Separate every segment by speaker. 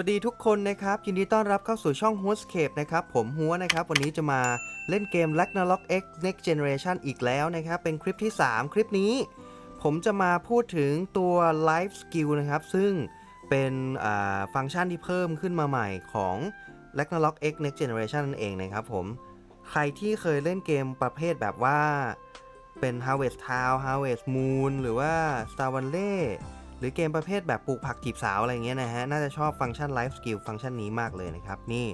Speaker 1: วัสดีทุกคนนะครับ ยินดีต้อนรับเข้าสู่ช่อง h o s c a p e นะครับ ผมฮัวนะครับ วันนี้จะมาเล่นเกม Ragnarok X Next Generation อีกแล้วนะครับ เป็นคลิปที่ 3 คลิปนี้ ผมจะมาพูดถึงตัว Life Skill นะครับ ซึ่งเป็นฟังก์ชันที่เพิ่มขึ้นมาใหม่ของ Ragnarok X Next Generation นั่นเองนะครับผมใครที่เคยเล่นเกมประเภทแบบว่าเป็น Harvest Town Harvest Moon หรือว่า Star Valley หรือเกมประเภทแบบปลูกผักจีบสาวอะไรเงี้ยนะฮะ น่าจะชอบฟังก์ชัน Life Skill ฟังก์ชันนี้มากเลยนะครับ นี่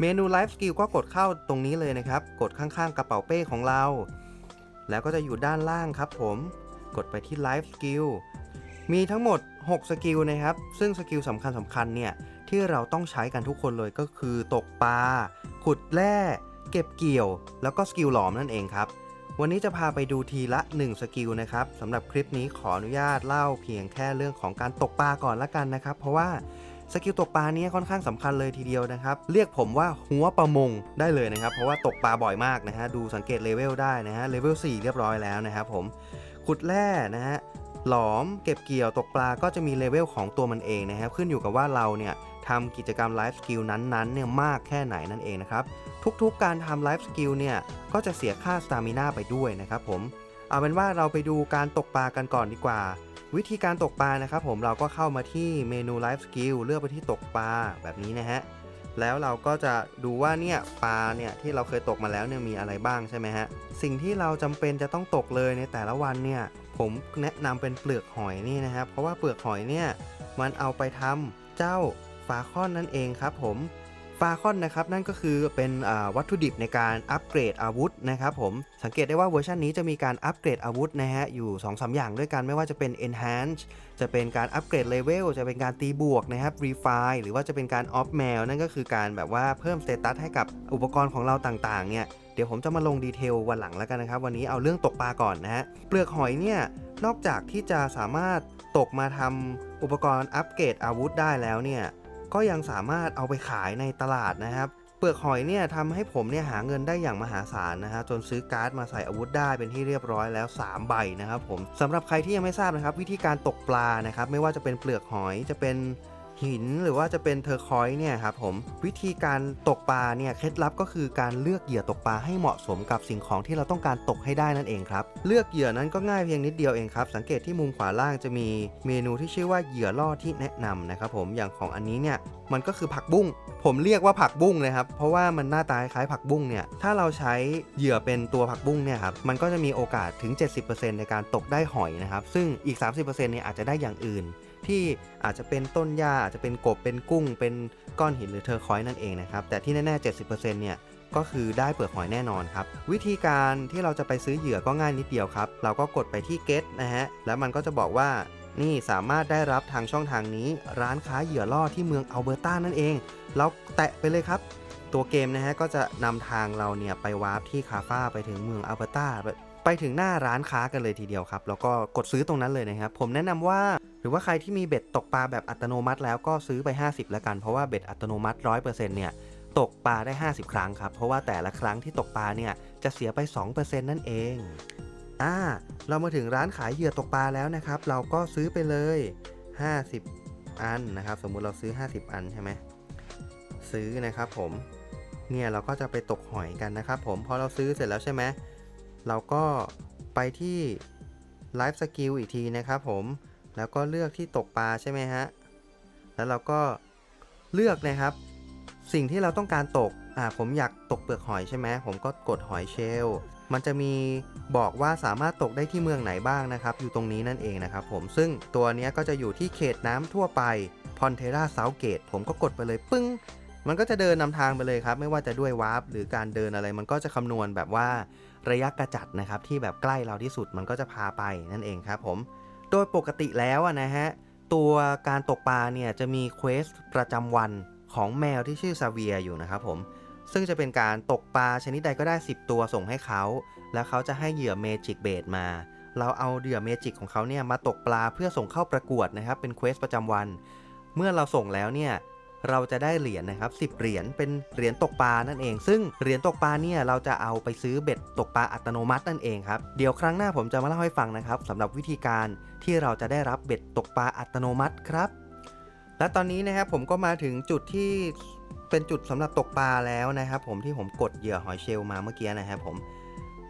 Speaker 1: เมนู Life Skill ก็กดเข้าตรงนี้เลยนะครับ กดข้างๆ กระเป๋าเป้ของเรา แล้วก็จะอยู่ด้านล่างครับผม กดไปที่ Life Skill มีทั้งหมด 6 สกิลนะครับ ซึ่งสกิลสำคัญสำคัญๆเนี่ยที่เราต้องใช้กันทุกคนเลยก็คือตกปลา ขุดแร่ เก็บเกี่ยว แล้วก็สกิลหลอมนั่นเองครับ วันนี้จะพาไปดูทีละ 1 สกิลนะครับสำหรับคลิปนี้ขออนุญาตเล่าเพียงแค่เรื่องของการตกปลาก่อนละกันนะครับ เพราะว่าสกิลตกปลานี้ค่อนข้างสำคัญเลยทีเดียวนะครับ เรียกผมว่าหัวประมงได้เลยนะครับ เพราะว่าตกปลาบ่อยมากนะฮะ ดูสังเกตเลเวลได้นะฮะ เลเวล4เรียบร้อยแล้วนะครับผม ขุดแร่นะฮะ หลอมเก็บเกี่ยวตกปลาก็จะมีเลเวลของตัวมันเองนะครับ ขึ้นอยู่กับว่าเราเนี่ยทำกิจกรรมไลฟ์สกิลนั้นๆเนี่ยมากแค่ไหนนั่นเองนะครับ ทุกๆการทำไลฟ์สกิลเนี่ยก็จะเสียค่าสตามิน่าไปด้วยนะครับผมเอาเป็นว่าเราไปดูการตกปลากันก่อนดีกว่า วิธีการตกปลานะครับผมเราก็เข้ามาที่เมนูไลฟ์สกิลเลือกไปที่ตกปลาแบบนี้นะฮะ แล้วเราก็จะดูว่าเนี่ยปลาเนี่ยที่เราเคยตกมาแล้วเนี่ยมีอะไรบ้างใช่ไหมฮะสิ่งที่เราจำเป็นจะต้องตกเลยในแต่ละวันเนี่ยผมแนะนำเป็นเปลือกหอยนี่นะครับ เพราะว่าเปลือกหอยเนี่ยมันเอาไปทำเจ้าฟาคอนนั่นเองครับผม ฟาคอนนะครับนั่นก็คือเป็นวัตถุดิบในการอัปเกรดอาวุธนะครับผมสังเกตได้ว่าเวอร์ชันนี้จะมีการอัปเกรดอาวุธนะฮะอยู่2-3อย่างด้วยกันไม่ว่าจะเป็น enhance จะเป็นการอัปเกรดเลเวลจะเป็นการตีบวกนะครับ refine หรือว่าจะเป็นการ off mail นั่นก็คือการแบบว่าเพิ่มสเตตัสให้กับอุปกรณ์ของเราต่างๆเนี่ยเดี๋ยวผมจะมาลงดีเทลวันหลังแล้วกันนะครับวันนี้เอาเรื่องตกปลาก่อนนะฮะเปลือกหอยเนี่ยนอกจากที่จะสามารถตกมาทำอุปกรณ์อัปเกรดอาวุธได้แล้วเนี่ย ก็ยังสามารถเอาไปขายในตลาดนะครับเปลือกหอยเนี่ยทำให้ผมเนี่ยหาเงินได้อย่างมหาศาลนะฮะจนซื้อการ์ดมาใส่อาวุธได้เป็นที่เรียบร้อยแล้ว 3 ใบนะครับผมสำหรับใครที่ยังไม่ทราบนะครับ วิธีการตกปลานะครับไม่ว่าจะเป็นเปลือกหอยจะเป็น หินหรือว่าจะเป็นเทอร์คอยส์เนี่ยครับผมวิธีการตกปลาเนี่ยเคล็ดลับก็คือการเลือกเหยื่อตกปลาให้เหมาะสมกับสิ่งของที่เราต้องการตกให้ได้นั่นเองครับเลือกเหยื่อนั้นก็ง่ายเพียงนิดเดียวเองครับสังเกตที่มุมขวาล่างจะมีเมนูที่ชื่อว่าเหยื่อล่อที่แนะนำนะครับผมอย่างของอันนี้เนี่ยมันก็คือผักบุ้งผมเรียกว่าผักบุ้งนะครับเพราะว่ามันหน้าตาคล้ายผักบุ้งเนี่ยถ้าเราใช้เหยื่อเป็นตัวผักบุ้งเนี่ยครับมันก็จะมีโอกาสถึง 70%ในการตกได้หอยนะครับซึ่งอีก 30%เนี่ยอาจจะได้อย่างอื่น ที่อาจจะเป็นต้นหญ้าอาจจะเป็นกบเป็นกุ้ง เป็นก้อนหินหรือเทอร์คอยส์นั่นเองนะครับแต่ที่แน่ๆ 70%เนี่ยก็คือได้เปลือกหอยแน่นอนครับ วิธีการที่เราจะไปซื้อเหยื่อก็ง่ายนิดเดียวครับ เราก็กดไปที่ get นะฮะ แล้วมันก็จะบอกว่า นี่สามารถได้รับทางช่องทางนี้ ร้านค้าเหยื่อล่อที่เมืองอัลเบอร์ตานั่นเอง เราแตะไปเลยครับ ตัวเกมนะฮะก็จะนำทางเราเนี่ยไปวาร์ปที่คาฟ้าไปถึงเมืองอัลเบอร์ตาไปถึงหน้าร้านค้ากันเลยทีเดียวครับ แล้วก็กดซื้อตรงนั้นเลยนะครับ ผมแนะนำว่า หรือว่าใครที่มีเบ็ดตกปลาแบบอัตโนมัติแล้วก็ซื้อไป 50 แล้วกัน เพราะว่าเบ็ดอัตโนมัติ 100%เนี่ยตกปลาได้ 50 ครั้งครับ เพราะว่าแต่ละครั้งที่ตกปลาเนี่ยจะเสียไป 2%นั่นเอง อ่า เรามาถึงร้านขายเหยื่อตกปลาแล้วนะครับ เราก็ซื้อไปเลย 50 อันนะครับ สมมุติเราซื้อ 50 อันใช่ไหมซื้อนะครับผม เนี่ยเราก็จะไปตกหอยกันนะครับผม พอเราซื้อเสร็จแล้วใช่ไหม เราก็ไปที่ Live Skill อีกทีนะครับผม แล้วก็เลือกที่ตกปลาใช่ไหมฮะ แล้วเราก็เลือกนะครับ สิ่งที่เราต้องการตก อ่า ผมอยากตกเปลือกหอยใช่ไหม ผมก็กดหอยเชลลมันจะมีบอกว่าสามารถตกได้ที่เมืองไหนบ้างนะครับ อยู่ตรงนี้นั่นเองนะครับผม ซึ่งตัวนี้ก็จะอยู่ที่เขตน้ำทั่วไปพอนเทราเซาเกต ผมก็กดไปเลยปึ้ง มันก็จะเดินนำทางไปเลยครับ ไม่ว่าจะด้วยวาร์ปหรือการเดินอะไร มันก็จะคำนวณแบบว่าระยะกระจัดนะครับที่แบบใกล้เราที่สุดมันก็จะพาไปนั่นเองครับผม โดยปกติแล้วนะฮะ ตัวการตกปลาเนี่ยจะมีเควสประจำวันของแมวที่ชื่อซาเวียอยู่นะครับผม ซึ่งจะเป็นการตกปลาชนิดใดก็ได้ 10 ตัวส่งให้เขา แล้วเขาจะให้เหยื่อเมจิกเบดมา เราเอาเหยื่อเมจิกของเขาเนี่ยมาตกปลาเพื่อส่งเข้าประกวดนะครับ เป็นเควสประจำวัน เมื่อเราส่งแล้วเนี่ย เราจะได้เหรียญนะครับ10เหรียญเป็นเหรียญตกปลานั่นเอง ซึ่งเหรียญตกปลาเนี่ยเราจะเอาไปซื้อเบ็ดตกปลาอัตโนมัตินั่นเองครับเดี๋ยวครั้งหน้าผมจะมาเล่าให้ฟังนะครับสำหรับวิธีการที่เราจะได้รับเบ็ดตกปลาอัตโนมัติครับ และตอนนี้นะครับผมก็มาถึงจุดที่เป็นจุดสำหรับตกปลาแล้วนะครับผมที่ผมกดเหยื่อหอยเชลล์มาเมื่อกี้นะครับผม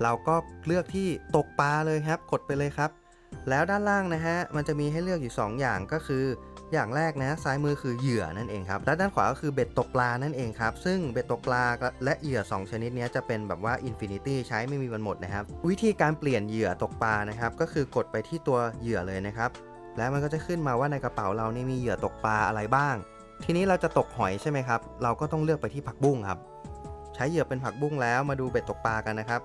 Speaker 1: เราก็เลือกที่ตกปลาเลยครับ กดไปเลยครับ แล้วด้านล่างนะฮะมันจะมีให้เลือกอยู่ 2 อย่างก็คือ อย่างแรกนะซ้ายมือคือเหยื่อนั่นเองครับและด้านขวาก็คือเบ็ดตกปลานั่นเองครับซึ่งเบ็ดตกปลาและเหยื่อ 2 ชนิดนี้จะเป็นแบบว่าอินฟินิตี้ใช้ไม่มีวันหมดนะครับ วิธีการเปลี่ยนเหยื่อตกปลานะครับก็คือกดไปที่ตัวเหยื่อเลยนะครับแล้วมันก็จะขึ้นมาว่าในกระเป๋าเรานี่มีเหยื่อตกปลาอะไรบ้าง ทีนี้เราจะตกหอยใช่ไหมครับเราก็ต้องเลือกไปที่ผักบุ้งครับใช้เหยื่อเป็นผักบุ้งแล้วมาดูเบ็ดตกปลากันนะครับ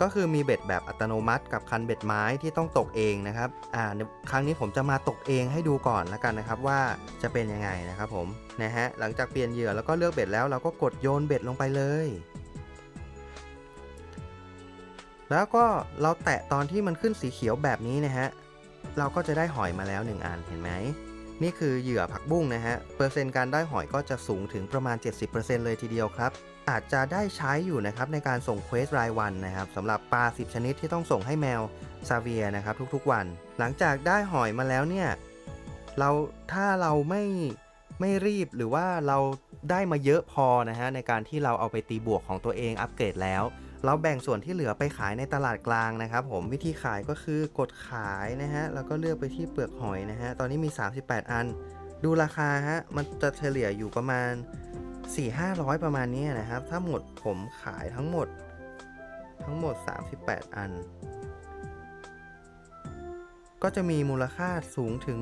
Speaker 1: ก็คือมีเบ็ดแบบอัตโนมัติ กับคันเบ็ดไม้ที่ต้องตกเองนะครับอ่าครั้งนี้ผมจะมาตกเองให้ดูก่อนแล้วกันนะครับว่าจะเป็นยังไงนะครับผมนะฮะหลังจากเปลี่ยนเหยื่อแล้วก็เลือกเบ็ดแล้วเราก็กดโยนเบ็ดลงไปเลย แล้วก็เราแตะตอนที่มันขึ้นสีเขียวแบบนี้นะฮะเราก็จะได้หอยมาแล้ว 1อันเห็นไหมนี่คือเหยื่อผักบุ้งนะฮะเปอร์เซ็นต์การได้หอยก็จะสูงถึงประมาณ 70%เลยทีเดียวครับ อาจจะได้ใช้อยู่นะครับในการส่งเควสรายวันนะครับสำหรับปลา 10 ชนิดที่ต้องส่งให้แมวซาเวียนะครับทุกๆวัน หลังจากได้หอยมาแล้วเนี่ยเราถ้าเราไม่ไม่รีบหรือว่าเราได้มาเยอะพอนะฮะในการที่เราเอาไปตีบวกของตัวเองอัปเกรดแล้ว เราแบ่งส่วนที่เหลือไปขายในตลาดกลางนะครับ ผมวิธีขายก็คือกดขายนะฮะแล้วก็เลือกไปที่เปลือกหอยนะฮะตอนนี้มี 38 อัน ดูราคาฮะมันจะเฉลี่ยอยู่ประมาณ 4-500 ประมาณนี้นะครับ ถ้าหมดผมขายทั้งหมด ทั้งหมด 38 อัน ก็จะมีมูลค่าสูงถึง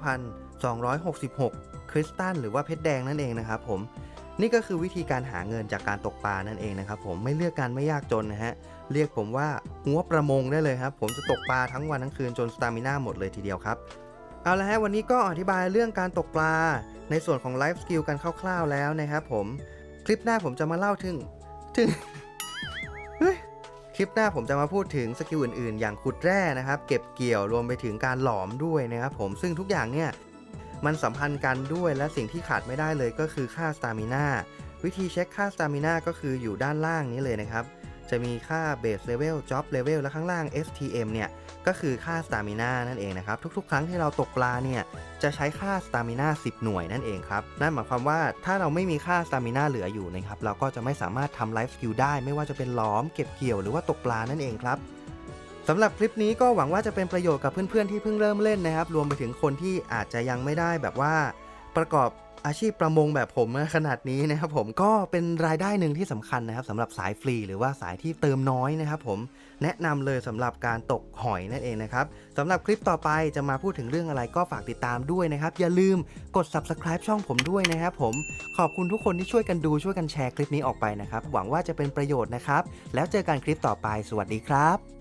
Speaker 1: 19,266 คริสตัลหรือว่าเพชรแดงนั่นเองนะครับผม นี่ก็คือวิธีการหาเงินจากการตกปลานั่นเองนะครับผมไม่เลือกการไม่ยากจนนะฮะ เรียกผมว่าหัวประมงได้เลยครับ ผมจะตกปลาทั้งวันทั้งคืนจนสตามิน่าหมดเลยทีเดียวครับ เอาละฮะวันนี้ก็อธิบายเรื่องการตกปลา ในส่วนของไลฟ์สกิลกันคร่าวๆแล้วนะครับผมคลิปหน้าผมจะมาเล่าถึงถึงคลิปหน้าผมจะมาพูดถึงสกิลอื่นๆ อย่างขุดแร่นะครับ เก็บเกี่ยวรวมไปถึงการหลอมด้วยนะครับผมซึ่งทุกอย่างเนี่ยมันสัมพันธ์กันด้วยและสิ่งที่ขาดไม่ได้เลยก็คือค่าสตามิน่าวิธีเช็คค่าสตามิน่าก็คืออยู่ด้านล่างนี้เลยนะครับ จะมีค่า Base Level Job Level และข้างล่าง STM เนี่ย ก็คือค่าสตามิน่านั่นเองนะครับ ทุกๆ ครั้งที่เราตกปลาเนี่ย จะใช้ค่าสตามิน่า10 หน่วยนั่นเองครับ นั่นหมายความว่าถ้าเราไม่มีค่าสตามิน่าเหลืออยู่นะครับ เราก็จะไม่สามารถทำไลฟ์สกิลได้ ไม่ว่าจะเป็นล้อม เก็บเกี่ยว หรือว่าตกปลานั่นเองครับสำหรับคลิปนี้ก็หวังว่าจะเป็นประโยชน์กับเพื่อนๆที่เพิ่งเริ่มเล่นนะครับ รวมไปถึงคนที่อาจจะยังไม่ได้แบบว่าประกอบ อาชีพประมงแบบผมขนาดนี้นะครับผมก็เป็นรายได้หนึ่งที่สำคัญนะครับสำหรับสายฟรีหรือว่าสายที่เติมน้อยนะครับผมแนะนำเลยสำหรับการตกหอยนั่นเองนะครับสำหรับคลิปต่อไปจะมาพูดถึงเรื่องอะไรก็ฝากติดตามด้วยนะครับ อย่าลืมกด subscribe ช่องผมด้วยนะครับผมขอบคุณทุกคนที่ช่วยกันดูช่วยกันแชร์คลิปนี้ออกไปนะครับ หวังว่าจะเป็นประโยชน์นะครับ แล้วเจอกันคลิปต่อไปสวัสดีครับ